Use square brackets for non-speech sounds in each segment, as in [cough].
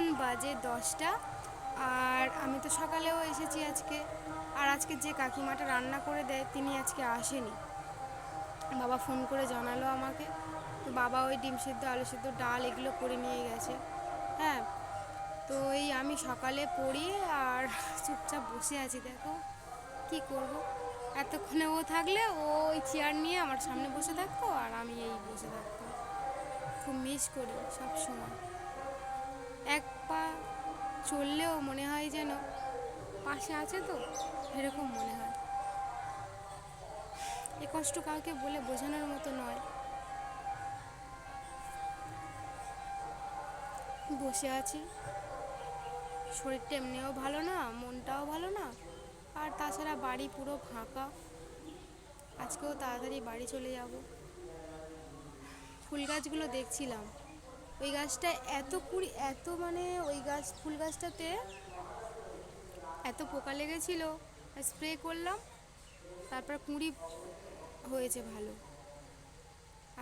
এখন বাজে দশটা আর আমি তো সকালেও এসেছি আজকে। আর আজকে যে কাকিমাটা রান্না করে দেয়, তিনি আজকে আসেনি। বাবা ফোন করে জানালো আমাকে। তো বাবা ওই ডিম সিদ্ধ, আলু সিদ্ধ, ডাল এগুলো করে নিয়ে গেছে। হ্যাঁ তো এই আমি সকালে পড়ি আর চুপচাপ বসে আছি, দেখো কি করব। এতক্ষণে ও থাকলে, ও ওই চেয়ার নিয়ে আমার সামনে বসে থাকতো আর আমি এই বসে থাকতাম। খুব মিস করি সব সময়। চললেও মনে হয় যেন পাশে আছে তো, এরকম মনে হয়। এ কষ্ট কাউকে বলে বোঝানোর মতো নয়। বসে আছি। শরীরটা এমনিও ভালো না, মনটাও ভালো না, আর তাছাড়া বাড়ি পুরো ফাঁকা। আজকেও তাড়াতাড়ি বাড়ি চলে যাব। ফুল গাছগুলো দেখছিলাম। ওই গাছটা এত কুড়ি, এত মানে ওই গাছ, ফুল গাছটাতে এত পোকা লেগেছিল স্প্রে করলাম, তারপর কুঁড়ি হয়েছে ভালো।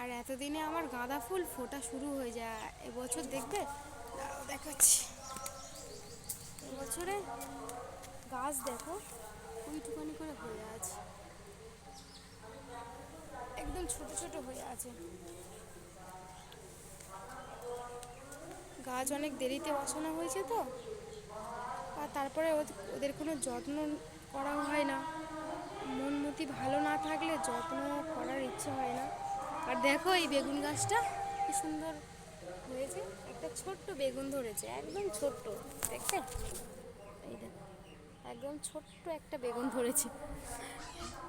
আর এতদিনে আমার গাঁদা ফুল ফোটা শুরু হয়ে যায়। এবছর দেখবে? দেখাচ্ছি। এবছরে গাছ দেখো ওইটুখানি করে হয়ে আছে। একদম ছোট ছোট হয়ে আছে। গাছ অনেক দেরিতে বসানো হয়েছে তো। আর তারপরে ওদ- ওদের কোনো যত্ন করা হয় না। মন মতি ভালো না থাকলে যত্ন করার ইচ্ছে হয় না। আর দেখো এই বেগুন গাছটা কি সুন্দর হয়েছে। একটা ছোট্ট বেগুন ধরেছে, একদম ছোট্ট দেখতে এই দেখো, একদম ছোট্ট একটা বেগুন ধরেছে।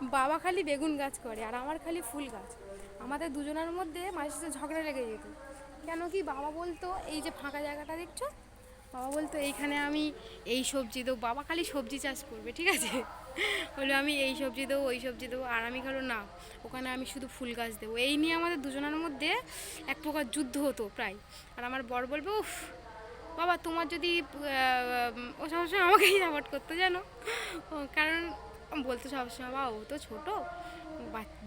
বাবা খালি বেগুন গাছ করে আর আমার খালি ফুল গাছ। আমাদের দুজনের মধ্যে মাঝে ঝগড়া লেগে যেত। কেন কি বাবা বলতো এই যে ফাঁকা জায়গাটা দেখছ? বাবা বলতো এইখানে আমি এই সবজি দেবো। বাবা খালি সবজি চাষ করবে ঠিক আছে? [laughs] বলল আমি এই সবজি দেবো ওই সবজি দেবো আর আমি খালো না ওখানে আমি শুধু ফুল গাছ দেবো। এই নিয়ে আমাদের দুজনের মধ্যে এক প্রকার যুদ্ধ হতো প্রায়। আর আমার বর বলবে উফ বাবা তোমার যদি ও সবসময় আমাকেই সাপোর্ট করতো ও, কারণ বলতো সবসময় বাবা ও তো ছোটো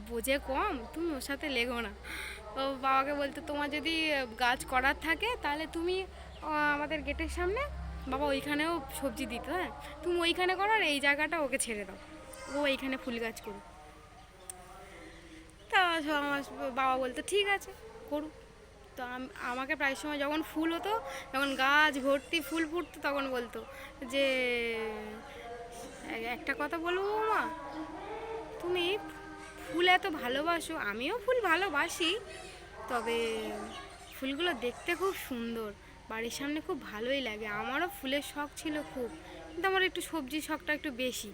বোঝে কম তুমি ওর সাথে লেগো না। বাবাকে বলতো, তোমার যদি গাছ করার থাকে, তাহলে তুমি আমাদের গেটের সামনে, বাবা ওইখানেও সবজি দিত হ্যাঁ? তুমি ওইখানে করো আর এই জায়গাটা ওকে ছেড়ে দাও। ও এইখানে ফুল গাছ করুক। তা আমার বাবা বলতো, ঠিক আছে করুক তো আমাকে প্রায় সময় যখন ফুল হতো, যখন গাছ ভর্তি ফুল ফুটতো, তখন বলতো যে একটা কথা বলব মা তুমি ফুল এত ভালোবাসো, আমিও ফুল ভালোবাসি, তবে ফুলগুলো দেখতে খুব সুন্দর, বাড়ির সামনে খুব ভালোই লাগে, আমারও ফুলের শখ ছিল খুব, কিন্তু আমার একটু সবজির শখটা একটু বেশি।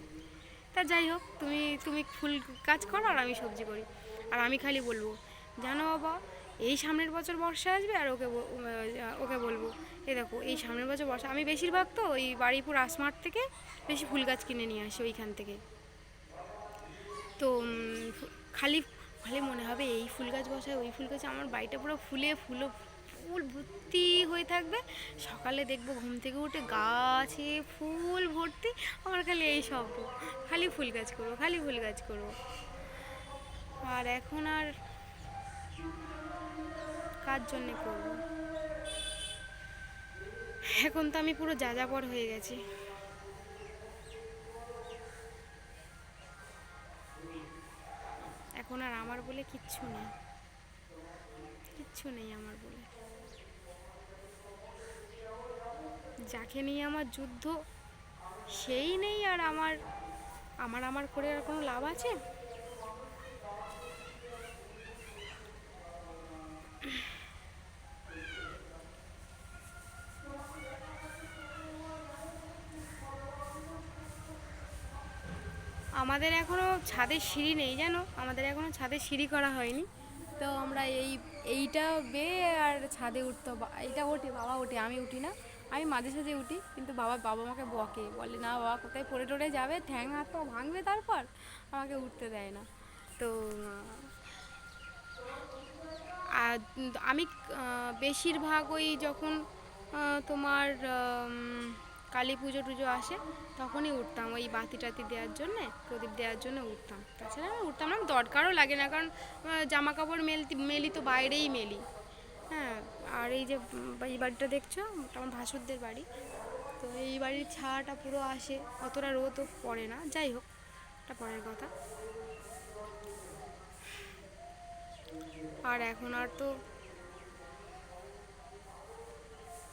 তা যাই হোক, তুমি তুমি ফুল কাজ করো আর আমি সবজি করি, আর আমি খালি বলব, জানো বাবা, এই সামনের বছর বর্ষা আসবে আর ওকে ওকে বলব এ দেখো, এই সামনের বছর বর্ষা, আমি বেশিরভাগ তো ওই বাড়িপুর আসমার্ট থেকে বেশি ফুল গাছ কিনে নিয়ে আসি ওইখান থেকে। তো খালি খালি মনে হবে এই ফুল গাছ বসায়, ওই ফুল গাছ আমার বাড়িটা পুরো ফুলে, ফুলো, ফুল ভর্তি হয়ে থাকবে। সকালে দেখব ঘুম থেকে উঠে গাছে ফুল ভর্তি আমার খালি এই শব্দ, খালি ফুল গাছ করব, খালি ফুল গাছ করব। আর এখন আর কার জন্যে করব? এখন তো আমি পুরো যাযাবর হয়ে গেছি। এখন আর আমার বলে কিচ্ছু নেই। কিচ্ছু নেই আমার বলে। যাকে নিয়ে আমার যুদ্ধ, সেই নেই আর আমার আমার আমার করে আর কোনো লাভ আছে? আমাদের এখনও ছাদের সিঁড়ি নেই জানো? আমাদের এখনও ছাদের সিঁড়ি করা হয়নি। তো আমরা এই, এইটা বেয়ে আর ছাদে উঠতো এইটা ওঠে, বাবা ওঠে, আমি উঠি না। আমি মাঝে সাঝে উঠি, কিন্তু বাবা বাবা আমাকে বকে। বলে, না বাবা, কোথায় পড়ে টড়ে যাবে? ঠ্যাং, হাত, পা ভাঙবে তারপর? আমাকে উঠতে দেয় না। তো আর আমি বেশিরভাগ ওই যখন তোমার কালী পুজো টুজো আসে, তখনই উঠতাম। ওই বাতি টাতি দেওয়ার জন্যে, প্রদীপ দেওয়ার জন্য উঠতাম। তাছাড়া আমি উঠতাম না, দরকারও লাগে না, কারণ জামা কাপড় মেলতি, মেলি তো বাইরেই মেলি। হ্যাঁ আর এই যে এই বাড়িটা দেখছ? আমার ভাসুরদের বাড়ি। তো এই বাড়ির ছায়াটা পুরো আসে, অতটা রোদও পড়ে না। যাই হোক, এটা পরের কথা। আর এখন আর তো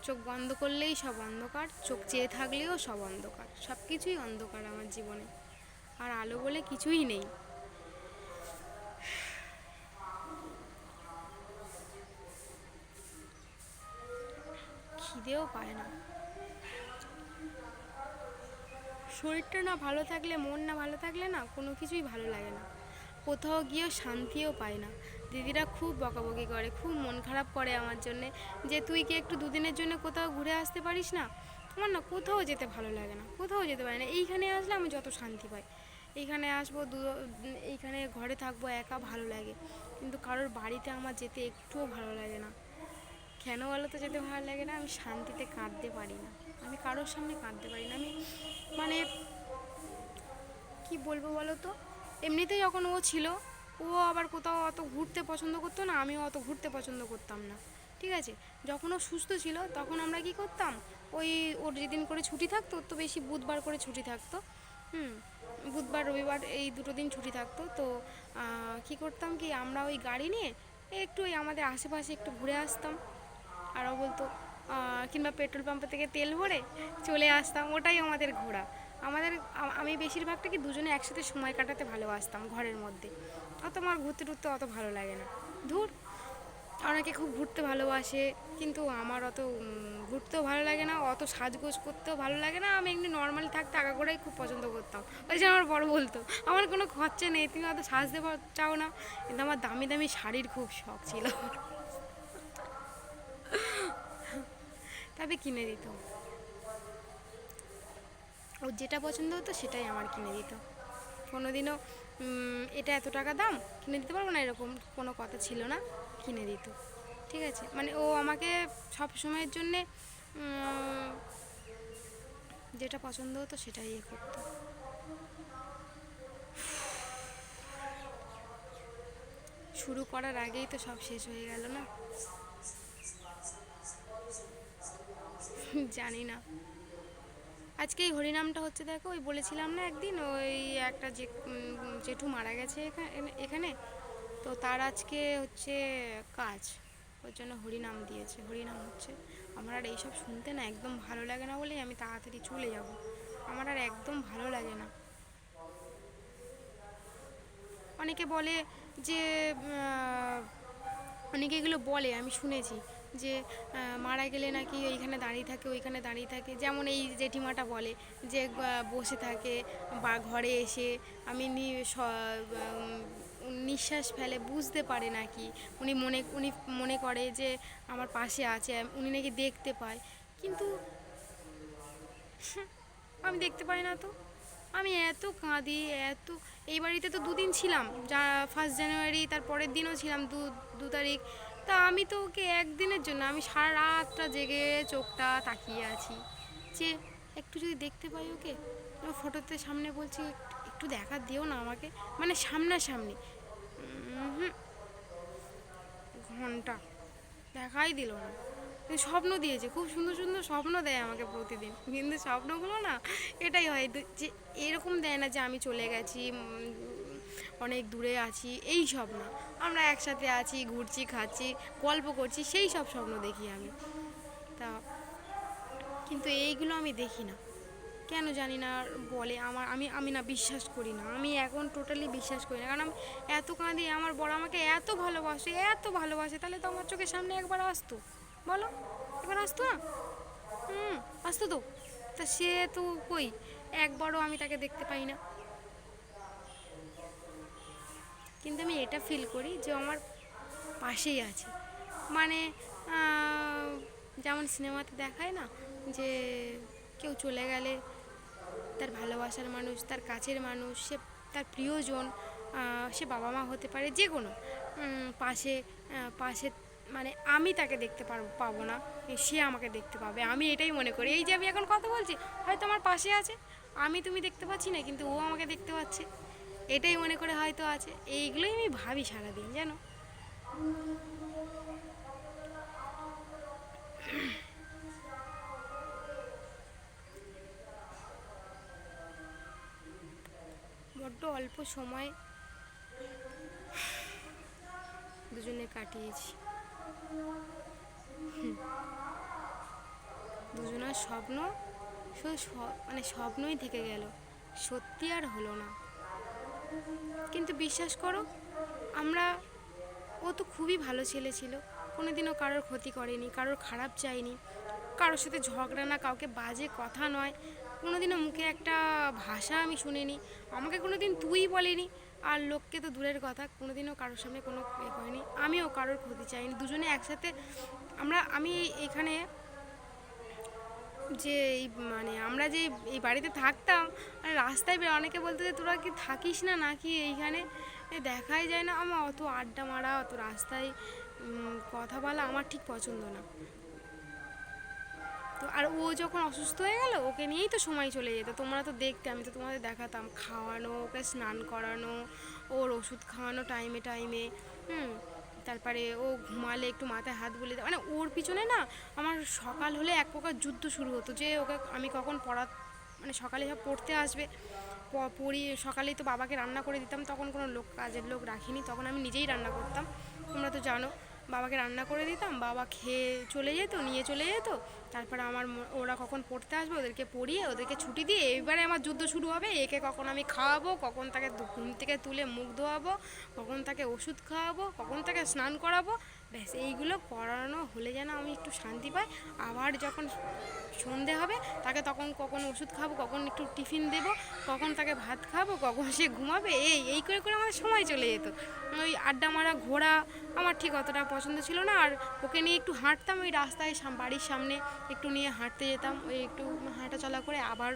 চোখ বন্ধ করলেই সব অন্ধকার, চোখ চেয়ে থাকলেও সব অন্ধকার। সব কিছুই অন্ধকার আমার জীবনে। আর আলো বলে কিছুই নেই। খিদেও পায় না। শরীরটা না ভালো থাকলে, মন না ভালো থাকলে না কোনো কিছুই ভালো লাগে না। কোথাও গিয়েও শান্তিও পায় না। দিদিরা খুব বকাবকি করে, খুব মন খারাপ করে আমার জন্যে, যে তুই কি একটু দুদিনের জন্য কোথাও ঘুরে আসতে পারিস না? তোমার না কোথাও যেতে ভালো লাগে না, কোথাও যেতে পারি না। এইখানে আসলে আমি যত শান্তি পাই। এইখানে আসব, দু, এইখানে ঘরে থাকব, একা ভালো লাগে। কিন্তু কারোর বাড়িতে আমার যেতে একটুও ভালো লাগে না। কেন বলো তো যেতে ভালো লাগে না? আমি শান্তিতে কাঁদতে পারি না। আমি কারোর সামনে কাঁদতে পারি না। আমি মানে কি বলব বলো তো? এমনিতেই যখন ও ছিল ও আবার কোথাও অত ঘুরতে পছন্দ করতো না, আমিও অত ঘুরতে পছন্দ করতাম না। ঠিক আছে? যখন ও সুস্থ ছিল, তখন আমরা কি করতাম? ওই ওর যেদিন করে ছুটি থাকতো, তো বেশি বুধবার করে ছুটি থাকতো। হুম, বুধবার, রবিবার এই দুটো দিন ছুটি থাকতো। তো কি করতাম কি, আমরা ওই গাড়ি নিয়ে একটু ওই আমাদের আশেপাশে একটু ঘুরে আসতাম। আরও বলতো কিংবা পেট্রোল পাম্পের থেকে তেল ভরে চলে আসতাম, ওটাই আমাদের ঘোরা। আমাদের আমি বেশিরভাগটা কি দুজনে একসাথে সময় কাটাতে ভালোবাসতাম ঘরের মধ্যে। অত আমার ঘুরতে টুরতে অত ভালো লাগে না। ধুর অনেকে খুব ঘুরতে ভালোবাসে কিন্তু আমার অত ঘুরতেও ভালো লাগে না অত সাজগোজ করতেও ভালো লাগে না আমি এমনি নর্মালি থাকতে আগা করেই খুব পছন্দ করতাম। ওই যে আমার বড় বলতো আমার কোনো খরচা নেই তুমি অত সাজতে চাও না। কিন্তু আমার দামি দামি শাড়ির খুব শখ ছিল। তবে কিনে দিত। ওর যেটা পছন্দ হতো সেটাই আমার কিনে দিত। কোনোদিনও উম, এটা এত টাকা দাম? কিনে দিতে পারব না এরকম? কোনো কথা ছিল না, কিনে দিত। ঠিক আছে? মানে ও আমাকে সব সময়ের জন্যে যেটা পছন্দ হতো সেটাই ইয়ে করতো। শুরু করার আগেই তো সব শেষ হয়ে গেল না? জানি না। আজকে এই হরিনামটা হচ্ছে, দেখো, ওই বলেছিলাম না একদিন, ওই একটা যে জেঠু মারা গেছে এখা- এখানে। তো তার আজকে হচ্ছে কাজ, ওর জন্য হরিনাম দিয়েছে, হরিনাম হচ্ছে। আমার আর এইসব শুনতে না একদম ভালো লাগে না বলেই আমি তাড়াতাড়ি চলে যাব। আমার আর একদম ভালো লাগে না। অনেকে বলে যে অনেকে এগুলো বলে, আমি শুনেছি। যে মারা গেলে নাকি ওইখানে দাঁড়িয়ে থাকে, ওইখানে দাঁড়িয়ে থাকে। যেমন এই জেঠিমাটা বলে যে বসে থাকে বা ঘরে এসে আমি নিঃশ্বাস ফেলে, বুঝতে পারে নাকি। উনি মনে উনি মনে করে যে, আমার পাশে আছে, উনি নাকি দেখতে পায়। কিন্তু [laughs] আমি দেখতে পাই না তো। আমি এত কাঁদি, এত, এই বাড়িতে তো দুদিন ছিলাম। যা ফার্স্ট জানুয়ারি তার পরের দিনও ছিলাম, দু দু তারিখ। তা আমি তো ওকে একদিনের জন্য, আমি সারা রাতটা জেগে চোখটা তাকিয়ে আছি। যে একটু যদি দেখতে পাই ওকে ফটোতে সামনে বলছি, "একটু- দেখা দিও না আমাকে মানে সামনাসামনি। ঘণ্টা। দেখাই দিল না। স্বপ্ন দিয়েছে, খুব সুন্দর সুন্দর স্বপ্ন দেয় আমাকে প্রতিদিন। কিন্তু স্বপ্নগুলো না, এটাই হয় যে, এরকম দেয় না যে আমি চলে গেছি অনেক দূরে আছি, এই সব না আমরা একসাথে আছি, ঘুরছি, খাচ্ছি, গল্প করছি, সেই সব স্বপ্ন দেখি আমি। তা, কিন্তু এইগুলো আমি দেখি না। কেন জানি না বলে আমার, আমি আমি না বিশ্বাস করি না। আমি এখন টোটালি বিশ্বাস করি না। কারণ আমি এত কাঁদি, আমার বড় আমাকে এত ভালোবাসে এত ভালোবাসে, তাহলে তো আমার চোখের সামনে একবার আসতো। বলো, একবার আসতো না? হুম, আসতো তো। তা সে তো কই? একবারও আমি তাকে দেখতে পাই না। কিন্তু আমি এটা ফিল করি যে আমার পাশেই আছে। মানে যেমন সিনেমাতে দেখায় না যে কেউ চলে গেলে তার ভালোবাসার মানুষ, তার কাছের মানুষ, সে তার প্রিয়জন সে বাবা মা হতে পারে যে কোনো। পাশে পাশে মানে আমি তাকে দেখতে পারব পাবো না সে আমাকে দেখতে পাবে। আমি এটাই মনে করি। এই যে আমি এখন কথা বলছি, হয়তো আমার পাশে আছে, আমি তুমি দেখতে পাচ্ছি না, কিন্তু ও আমাকে দেখতে পাচ্ছে। এটাই মনে করে হয়তো আছে। এইগুলোই আমি ভাবি সারাদিন, জানো? বড্ড অল্প সময় দুজনে কাটিয়েছি। দুজনার স্বপ্ন শুধু মানে স্বপ্নই থেকে গেল। সত্যি আর হলো না। কিন্তু বিশ্বাস করো, আমরা, ও তো খুবই ভালো ছেলে ছিল। কোনো দিনও কারোর ক্ষতি করেনি, কারোর খারাপ চায়নি। কারোর সাথে ঝগড়া না, কাউকে বাজে কথা নয়। কোনো দিনও মুখে একটা ভাষা আমি শুনিনি। আমাকে কোনো দিন তুই বলেনি। আর লোককে তো দূরের কথা কোনো দিনও কারোর সামনে কোনো এ করেনি। আমিও কারোর ক্ষতি চাইনি। দুজনে একসাথে, আমরা, আমি এখানে যে এই মানে আমরা যে এই বাড়িতে থাকতাম রাস্তায় বের অনেকে বলতো যে, তোরা কি থাকিস না নাকি এইখানে? দেখাই যায় না, আমার অত আড্ডা মারা, অত রাস্তায় কথা বলা আমার ঠিক পছন্দ না। তো আর ও যখন অসুস্থ হয়ে গেল, ওকে নিয়েই তো সময় চলে যেত। তোমরা তো দেখতে, আমি তো তোমাদের দেখাতাম, খাওয়ানো, ওকে স্নান করানো, ওর ওষুধ খাওয়ানো টাইমে টাইমে, হুম। তারপরে ও ঘুমালে একটু মাথায় হাত বলে মানে ওর পিছনে না আমার সকাল হলে এক প্রকার যুদ্ধ শুরু হতো যে ওকে আমি কখন পড়া মানে সকালে সব পড়তে আসবে পড়ি, সকালেই তো বাবাকে রান্না করে দিতাম, তখন কোনো লোক, কাজের লোক রাখিনি, তখন আমি নিজেই রান্না করতাম। তোমরা তো জানো। বাবাকে রান্না করে দিতাম, বাবা খেয়ে চলে যেত, নিয়ে চলে যেত। তারপরে আমার ওরা কখন পড়তে আসবে ওদেরকে পড়িয়ে, ওদেরকে ছুটি দিয়ে এবারে আমার যুদ্ধ শুরু হবে। একে কখন আমি খাওয়াবো, কখন তাকে ঘুম থেকে তুলে মুখ ধোয়াবো, কখন তাকে ওষুধ খাওয়াবো, কখন তাকে স্নান করাবো। ব্যাস, এইগুলো করানো হলে যেন আমি একটু শান্তি পাই। আবার যখন সন্ধে হবে, তাকে তখন কখন ওষুধ খাব, কখন একটু টিফিন দেবো, কখন তাকে ভাত খাব, কখন সে ঘুমাবে, এই এই করে করে আমাদের সময় চলে যেত। ওই আড্ডা মারা, ঘোরা আমার ঠিক অতটা পছন্দ ছিল না আর ওকে নিয়ে একটু হাঁটতাম ওই রাস্তায় বাড়ির সামনে একটু নিয়ে হাঁটতে যেতাম, ওই একটু হাঁটা চলা করে আবার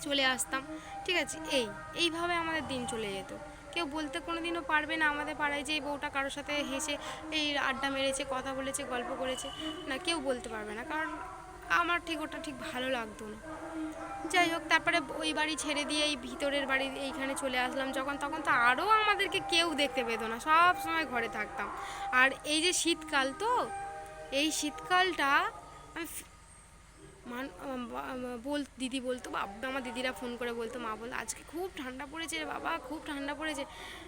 চলে আসতাম। ঠিক আছে, এই, এইভাবে আমাদের দিন চলে যেত। কেউ বলতে কোনো দিনও পারবে না আমাদের পাড়ায় যে এই বউটা কারোর সাথে হেসে, এই আড্ডা মেরেছে, কথা বলেছে, গল্প করেছে, না কেউ বলতে পারবে না। কারণ আমার ঠিক ওটা ঠিক ভালো লাগতো না। যাই হোক, তারপরে ওই বাড়ি ছেড়ে দিয়ে এই ভিতরের বাড়ি এইখানে চলে আসলাম। যখন তখন তো আরও আমাদেরকে কেউ দেখতে পেতো না, সব সময় ঘরে থাকতাম। আর এই যে শীতকাল তো, এই শীতকালটা মান বল দিদি বলতো বাবা আমার দিদিরা ফোন করে বলতো, মা বল, আজকে খুব ঠান্ডা পড়েছে রে বাবা, খুব ঠান্ডা পড়েছে।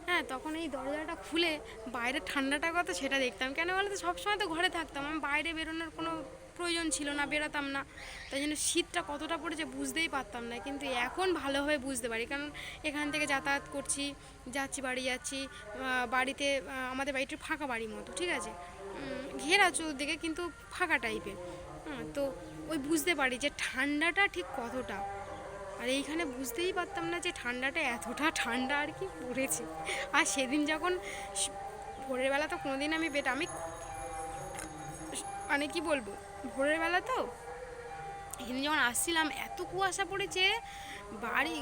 হ্যাঁ তখন এই দরজাটা খুলে বাইরে ঠান্ডাটা কত সেটা দেখতাম। কেন বলো তো সবসময় তো ঘরে থাকতাম। আমি বাইরে বেরোনোর কোনো প্রয়োজন ছিল না, বেরোতাম না। তাই জন্য শীতটা কতটা পড়েছে বুঝতেই পারতাম না, কিন্তু এখন ভালোভাবে বুঝতে পারি। কারণ এখান থেকে যাতায়াত করছি, যাচ্ছি, বাড়ি যাচ্ছি বাড়িতে আমাদের বাড়িটা ফাঁকা বাড়ির মতো, ঠিক আছে? ঘেরা চতুর্দিকে কিন্তু ফাঁকা টাইপের হ্যাঁ তো ওই বুঝতে পারি যে ঠান্ডাটা ঠিক কতটা। আর এইখানে বুঝতেই পারতাম না যে ঠান্ডাটা এতটা ঠান্ডা আর কি পড়েছে। আর সেদিন যখন ভোরের বেলা তো কোনোদিন আমি বেটা, আমি মানে কি বলব? ভোরের বেলা তো। এখানে যখন আসছিলাম, এত কুয়াশা পড়েছে, বাড়ি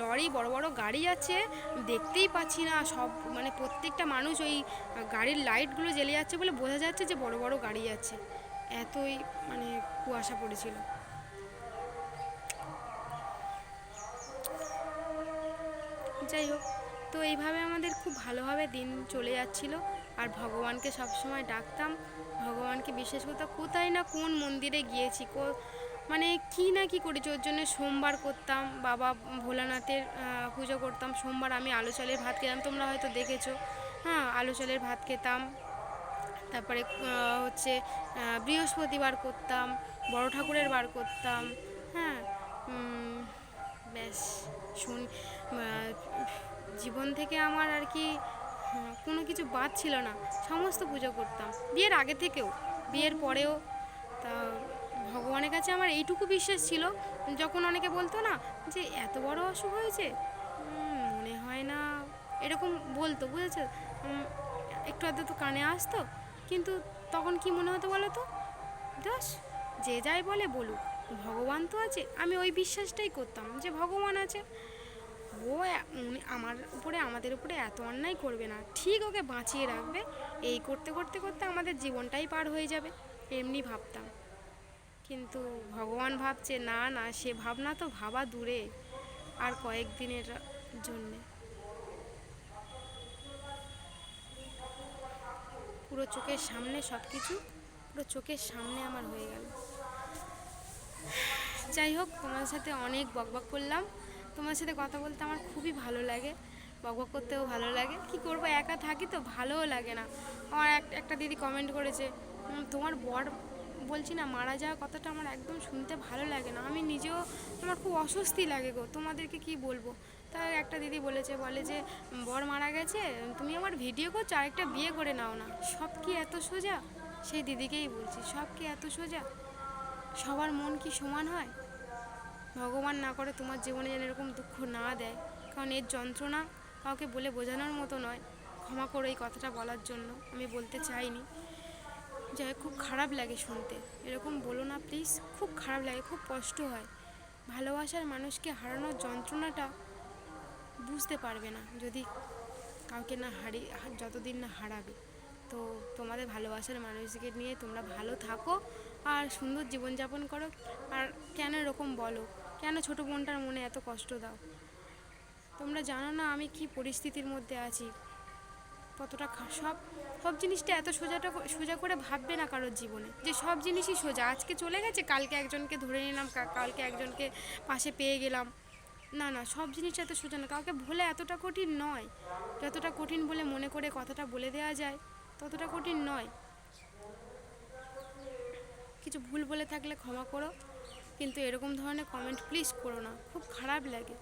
লরি, বড় বড় গাড়ি আছে দেখতেই পাচ্ছি না, সব মানে প্রত্যেকটা মানুষ ওই গাড়ির লাইটগুলো জ্বেলে যাচ্ছে বলে বোঝা যাচ্ছে যে বড় বড় গাড়ি আছে এতই মানে কুয়াশা পড়েছিল। যাই হোক, তো এইভাবে আমাদের খুব ভালোভাবে দিন চলে যাচ্ছিল। আর ভগবানকে সবসময় ডাকতাম। ভগবানকে বিশ্বাস করতে কোথায় না কোন মন্দিরে গিয়েছি, কো মানে কি না কি করেছি, ওর জন্য সোমবার করতাম, বাবা ভোলানাথের পুজো করতাম, সোমবার আমি আলু চালের ভাত খেতাম, তোমরা হয়তো দেখেছ। হ্যাঁ আলু চালের ভাত খেতাম, তারপরে হচ্ছে বৃহস্পতিবার করতাম, বড় ঠাকুরের বার করতাম হ্যাঁ ব্যাস, শুন জীবন থেকে আমার আর কি কোনো কিছু বাদ ছিল না। সমস্ত পুজো করতাম। বিয়ের আগে থেকেও। বিয়ের পরেও। তা ভগবানের কাছে আমার এইটুকু বিশ্বাস ছিল। যখন অনেকে বলতো না যে, এত বড় অসুখ হয়েছে? মনে হয় না। এরকম বলতো, বুঝেছ? একটু আধটু তো কানে আসতো। কিন্তু তখন কি মনে হতো বলো তো? জাস যে যাই বলে বলুক। ভগবান তো আছে। আমি ওই বিশ্বাসটাই করতাম যে, ভগবান আছে। ও আমার উপরে, আমাদের উপরে এত অন্যায় করবে না। ঠিক ওকে বাঁচিয়ে রাখবে। এই করতে করতে করতে আমাদের জীবনটাই পার হয়ে যাবে, এমনি ভাবতাম। কিন্তু ভগবান ভাবছে, না না, সে ভাবনা তো ভাবা দূরে আর কয়েকদিনের জন্যে। পুরো চোখের সামনে সব কিছু পুরো চোখের সামনে আমার হয়ে গেল। যাই হোক, তোমার সাথে অনেক বকবক করলাম। তোমার সাথে কথা বলতে আমার খুবই ভালো লাগে বক বক করতেও ভালো লাগে। কি করব, একা থাকি তো ভালোও লাগে না। আমার এক- একটা দিদি কমেন্ট করেছে তোমার বর বলছি না, মারা যাওয়া কথাটা আমার একদম শুনতে ভালো লাগে না। আমি নিজেও, আমার খুব অস্বস্তি লাগে গো, তোমাদেরকে কি বলব? তা একটা দিদি বলেছে, বলে যে, বর মারা গেছে, তুমি আমার ভিডিও করছ, আরেকটা বিয়ে করে নাও না। সব কি এত সোজা? সেই দিদিকেই বলছি, সব কি এত সোজা? সবার মন কি সমান হয়? ভগবান না করে তোমার জীবনে যেন এরকম দুঃখ না দেয়। কারণ এর যন্ত্রণা কাউকে বলে বোঝানোর মতো নয়। ক্ষমা করে এই কথাটা বলার জন্য। আমি বলতে চাইনি। যাই খুব খারাপ লাগে শুনতে। এরকম বলো না প্লিজ খুব খারাপ লাগে, খুব কষ্ট হয়। ভালোবাসার মানুষকে হারানোর যন্ত্রণাটা বুঝতে পারবে না। যদি কাউকে না হারিয়ে যতদিন না হারাবে। তো তোমাদের ভালোবাসার মানুষকে নিয়ে তোমরা ভালো থাকো আর সুন্দর জীবনযাপন করো। আর কেন এরকম বলো? কেন ছোটো বোনটার মনে এত কষ্ট দাও? তোমরা জানো না আমি কি পরিস্থিতির মধ্যে আছি? কতটা সব সব জিনিসটা এত সোজাটা সোজা করে ভাববে না কারোর জীবনে। যে সব জিনিসই সোজা। আজকে চলে গেছে, কালকে একজনকে ধরে নিলাম কালকে একজনকে পাশে পেয়ে গেলাম। না না, সব জিনিসটা এত সোজা না। কাউকে ভুলে এতটা কঠিন নয়। যতটা কঠিন বলে মনে করে কথাটা বলে দেওয়া যায়, ততটা কঠিন নয়। কিছু ভুল বলে থাকলে ক্ষমা করো। কিন্তু এরকম ধরনের কমেন্ট প্লিজ করো না। খুব খারাপ লাগে।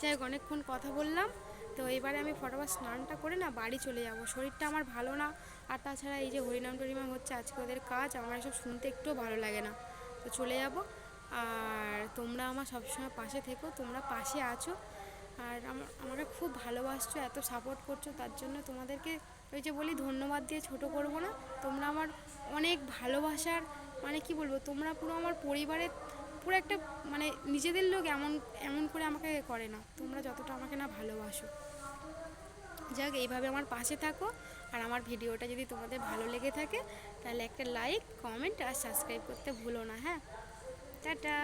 যাই হোক, অনেকক্ষণ কথা বললাম। তো এবারে আমি ফটোবার স্নানটা করে না বাড়ি চলে যাব। শরীরটা আমার ভালো না। আর তাছাড়া এই যে হরিনাম টরিনাম হচ্ছে আজকে ওদের কাজ, আমার এসব শুনতে একটুও ভালো লাগে না। তো চলে যাব। আর তোমরা আমার সবসময় পাশে থেকো, তোমরা পাশে আছো। আর আমাকে খুব ভালোবাসছো, এত সাপোর্ট করছ, তার জন্য তোমাদেরকে ওই যে বলি ধন্যবাদ দিয়ে ছোট করব না। তোমরা আমার অনেক ভালোবাসার মানে কি বলব, তোমরা পুরো আমার পরিবারের পুরো একটা মানে নিজেদের লোক এমন এমন করে আমাকে করে না। তোমরা যতটা আমাকে না ভালোবাসো। যাক, এইভাবে আমার পাশে থাকো। আর আমার ভিডিওটা যদি তোমাদের ভালো লেগে থাকে, তাহলে একটা লাইক কমেন্ট আর সাবস্ক্রাইব করতে ভুলো না হ্যাঁ? টাটা!